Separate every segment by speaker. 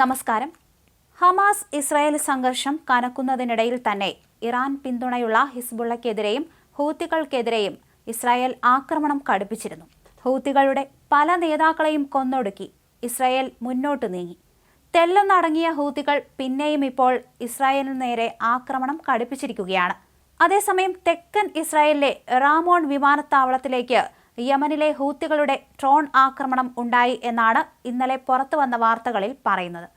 Speaker 1: നമസ്കാരം. Hamas Israel സംഘർഷം കനക്കുന്നതിനിടയിൽ തന്നെ ഇറാൻ പിന്തുണയുള്ള ഹിസ്ബുള്ളക്കെതിരെയും ഹൂത്തികൾക്കെതിരെയും ഇസ്രായേൽ ആക്രമണം കടുപ്പിച്ചിരുന്നു. ഹൂത്തികളുടെ പല നേതാക്കളെയും കൊന്നൊടുക്കി ഇസ്രായേൽ മുന്നോട്ട് നീങ്ങി. തെല്ലെന്നടങ്ങിയ ഹൂത്തികൾ പിന്നെയും ഇപ്പോൾ ഇസ്രായേലിന് നേരെ ആക്രമണം കടുപ്പിച്ചിരിക്കുകയാണ്. അതേസമയം തെക്കൻ ഇസ്രായേലിലെ റാമോൺ വിമാനത്താവളത്തിലേക്ക് യമനിലെ ഹൂത്തികളുടെ ഡ്രോൺ ആക്രമണം ഉണ്ടായി എന്നാണ് ഇന്നലെ പുറത്തു വന്ന വാർത്തകളിൽ പറയുന്നത്.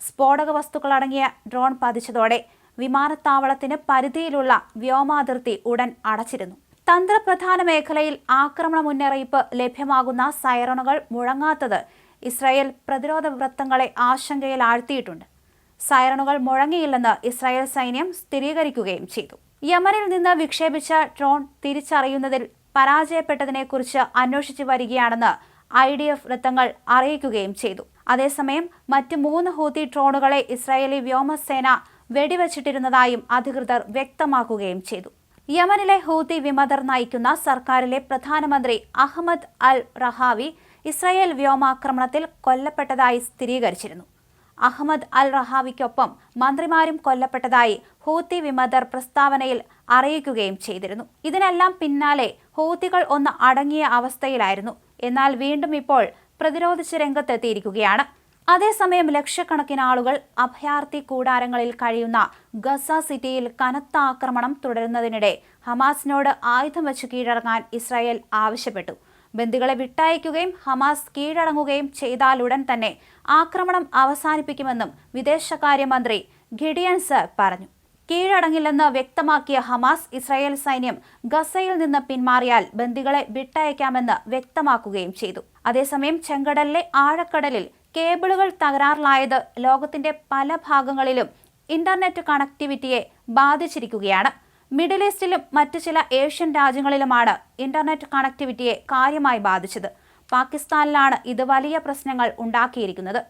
Speaker 1: സ്ഫോടക വസ്തുക്കളടങ്ങിയ ഡ്രോൺ പതിച്ചതോടെ വിമാനത്താവളത്തിന് പരിധിയിലുള്ള വ്യോമാതിർത്തി ഉടൻ അടച്ചിരുന്നു. തന്ത്രപ്രധാന മേഖലയിൽ ആക്രമണ മുന്നറിയിപ്പ് ലഭ്യമാകുന്ന സൈറണുകൾ മുഴങ്ങാത്തത് ഇസ്രായേൽ പ്രതിരോധ വൃത്തങ്ങളെ ആശങ്കയിൽ ആഴ്ത്തിയിട്ടുണ്ട് സൈറണുകൾ മുഴങ്ങിയില്ലെന്ന് ഇസ്രായേൽ സൈന്യം സ്ഥിരീകരിക്കുകയും ചെയ്തു. യമനിൽ നിന്ന് വിക്ഷേപിച്ച ഡ്രോൺ തിരിച്ചറിയുന്നതിൽ പരാജയപ്പെട്ടതിനെക്കുറിച്ച് അന്വേഷിച്ചു വരികയാണെന്ന് ഐ ഡി എഫ് വൃത്തങ്ങൾ അറിയിക്കുകയും ചെയ്തു. അതേസമയം മറ്റ് മൂന്ന് ഹൂതി ഡ്രോണുകളെ ഇസ്രായേലി വ്യോമസേന വെടിവച്ചിട്ടിരുന്നതായും അധികൃതർ വ്യക്തമാക്കുകയും ചെയ്തു. യമനിലെ ഹൂതി വിമതർ നയിക്കുന്ന സർക്കാരിലെ പ്രധാനമന്ത്രി അഹമ്മദ് അൽ റഹാവി ഇസ്രായേൽ വ്യോമാക്രമണത്തിൽ കൊല്ലപ്പെട്ടതായി സ്ഥിരീകരിച്ചിരുന്നു. അഹമ്മദ് അൽ റഹാവിക്കൊപ്പം മന്ത്രിമാരും കൊല്ലപ്പെട്ടതായി ഹൂത്തി വിമതർ പ്രസ്താവനയിൽ അറിയിക്കുകയും ചെയ്തിരുന്നു. ഇതിനെല്ലാം പിന്നാലെ ഹൂത്തികൾ ഒന്ന് അടങ്ങിയ അവസ്ഥയിലായിരുന്നു. എന്നാൽ വീണ്ടും ഇപ്പോൾ പ്രതിരോധിച്ച് രംഗത്തെത്തിയിരിക്കുകയാണ്. അതേസമയം ലക്ഷക്കണക്കിന് ആളുകൾ അഭയാർത്ഥി കൂടാരങ്ങളിൽ കഴിയുന്ന ഗസ സിറ്റിയിൽ കനത്ത ആക്രമണം തുടരുന്നതിനിടെ ഹമാസിനോട് ആയുധം വച്ച് കീഴടങ്ങാൻ ഇസ്രായേൽ ആവശ്യപ്പെട്ടു. ബന്ദികളെ വിട്ടയക്കുകയും ഹമാസ് കീഴടങ്ങുകയും ചെയ്താലുടൻ തന്നെ ആക്രമണം അവസാനിപ്പിക്കുമെന്നും വിദേശകാര്യമന്ത്രി ഗിഡിയൻസ് പറഞ്ഞു. കീഴടങ്ങില്ലെന്ന് വ്യക്തമാക്കിയ ഹമാസ് ഇസ്രായേൽ സൈന്യം ഗസയിൽ നിന്ന് പിന്മാറിയാൽ ബന്ദികളെ വിട്ടയക്കാമെന്ന് വ്യക്തമാക്കുകയും ചെയ്തു. അതേസമയം ചെങ്കടലിലെ ആഴക്കടലിൽ കേബിളുകൾ തകരാറിലായത് ലോകത്തിന്റെ പല ഭാഗങ്ങളിലും ഇന്റർനെറ്റ് കണക്ടിവിറ്റിയെ ബാധിച്ചിരിക്കുകയാണ്. മിഡിൽ ഈസ്റ്റിലും മറ്റു ചില ഏഷ്യൻ രാജ്യങ്ങളിലുമാണ് ഇന്റർനെറ്റ് കണക്ടിവിറ്റിയെ കാര്യമായി ബാധിച്ചത്. പാകിസ്ഥാനിലാണ് ഇത് വലിയ പ്രശ്നങ്ങൾ ഉണ്ടാക്കിയിരിക്കുന്നത്.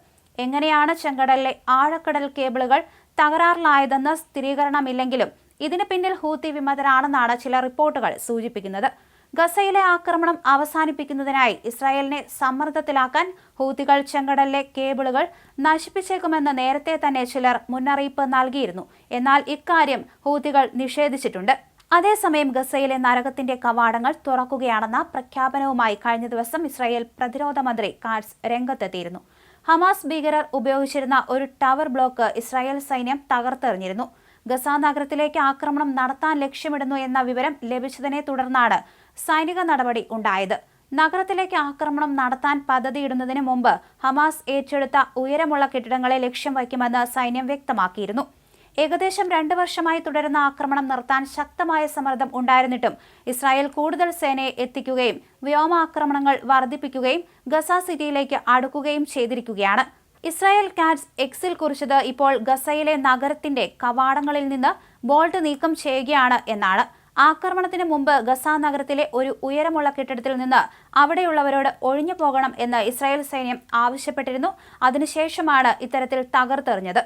Speaker 1: എങ്ങനെയാണ് ചെങ്കടലിലെ ആഴക്കടൽ കേബിളുകൾ തകരാറിലായതെന്ന് സ്ഥിരീകരണമില്ലെങ്കിലും ഇതിന് പിന്നിൽ ഹൂത്തി വിമതരാണെന്നാണ് ചില റിപ്പോർട്ടുകൾ സൂചിപ്പിക്കുന്നത്. ഗസയിലെ ആക്രമണം അവസാനിപ്പിക്കുന്നതിനായി ഇസ്രായേലിനെ സമ്മർദ്ദത്തിലാക്കാൻ ഹൂതികൾ ചെങ്കടലിലെ കേബിളുകൾ നശിപ്പിച്ചേക്കുമെന്ന് നേരത്തെ തന്നെ ചിലർ മുന്നറിയിപ്പ് നൽകിയിരുന്നു. എന്നാൽ ഇക്കാര്യം ഹൂതികൾ നിഷേധിച്ചിട്ടുണ്ട്. അതേസമയം ഗസയിലെ നരകത്തിന്റെ കവാടങ്ങൾ തുറക്കുകയാണെന്ന പ്രഖ്യാപനവുമായി കഴിഞ്ഞ ദിവസം ഇസ്രായേൽ പ്രതിരോധ മന്ത്രി കാറ്റ്സ് രംഗത്തെത്തിയിരുന്നു. ഹമാസ് ഭീകരർ ഉപയോഗിച്ചിരുന്ന ഒരു ടവർ ബ്ലോക്ക് ഇസ്രായേൽ സൈന്യം തകർത്തെറിഞ്ഞിരുന്നു. ഗസ നഗരത്തിലേക്ക് ആക്രമണം നടത്താൻ ലക്ഷ്യമിടുന്നു എന്ന വിവരം ലഭിച്ചതിനെ തുടർന്നാണ് സൈനിക നടപടി ഉണ്ടായത്. നഗരത്തിലേക്ക് ആക്രമണം നടത്താൻ പദ്ധതിയിടുന്നതിന് മുമ്പ് ഹമാസ് ഏറ്റെടുത്ത ഉയരമുള്ള കെട്ടിടങ്ങളെ ലക്ഷ്യം വയ്ക്കുമെന്ന് സൈന്യം വ്യക്തമാക്കിയിരുന്നു. ഏകദേശം രണ്ട് വർഷമായി തുടരുന്ന ആക്രമണം നിർത്താൻ ശക്തമായ സമ്മർദ്ദം ഉണ്ടായിരുന്നിട്ടും ഇസ്രായേൽ കൂടുതൽ സേനയെ എത്തിക്കുകയും വ്യോമാക്രമണങ്ങൾ വർദ്ധിപ്പിക്കുകയും ഗസ സിറ്റിയിലേക്ക് അടുക്കുകയും ചെയ്തിരിക്കുകയാണ്. ഇസ്രായേൽ കാറ്റ്സ് എക്സിൽ കുറിച്ചത് ഇപ്പോൾ ഗസയിലെ നഗരത്തിന്റെ കവാടങ്ങളിൽ നിന്ന് ബോൾട്ട് നീക്കം ചെയ്യുകയാണ് എന്നാണ്. ആക്രമണത്തിന് മുമ്പ് ഗസ നഗരത്തിലെ ഒരു ഉയരമുള്ള കെട്ടിടത്തിൽ നിന്ന് അവിടെയുള്ളവരോട് ഒഴിഞ്ഞു പോകണം എന്ന് ഇസ്രായേൽ സൈന്യം ആവശ്യപ്പെട്ടിരുന്നു. അതിനുശേഷമാണ് ഇത്തരത്തിൽ തകർത്തെറിഞ്ഞത്.